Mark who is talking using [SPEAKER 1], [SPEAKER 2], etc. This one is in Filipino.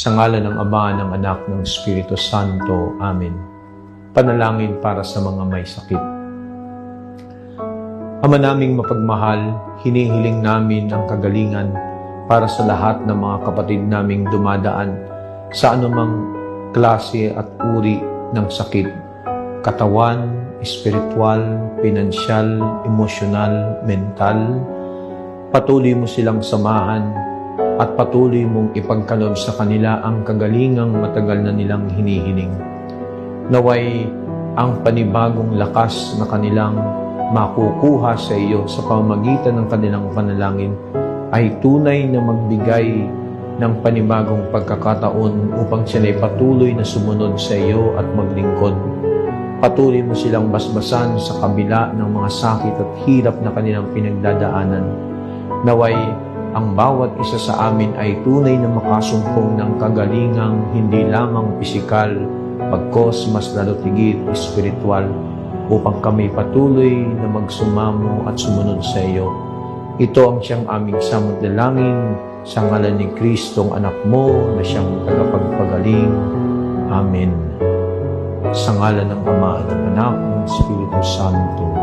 [SPEAKER 1] Sa ngalan ng Ama, ng Anak, ng Espiritu Santo. Amen. Panalangin para sa mga may sakit. Ama naming mapagmahal, hinihiling namin ang kagalingan para sa lahat ng mga kapatid naming dumadaan sa anumang klase at uri ng sakit. Katawan, espiritual, pinansyal, emosyonal, mental. Patuloy mo silang samahan at patuloy mong ipagkaloob sa kanila ang kagalingang matagal na nilang hinihiling. Naway ang panibagong lakas na kanilang makukuha sa iyo sa pamamagitan ng kanilang panalangin ay tunay na magbigay ng panibagong pagkakataon upang sila ay patuloy na sumunod sa iyo at maglingkod. Patuloy mo silang basbasan sa kabila ng mga sakit at hirap na kanilang pinagdadaanan. Naway ang bawat isa sa amin ay tunay na makasumpong ng kagalingang hindi lamang pisikal, pagkos mas lalo tigit espiritual upang kami patuloy na magsumamo at sumunod sa iyo. Ito ang siyang aming samot sa ngalan ni Kristong anak mo na siyang tagapagpagaling. Amen. Sa ngalan ng Ama at ng Anak ng Espiritu Santo.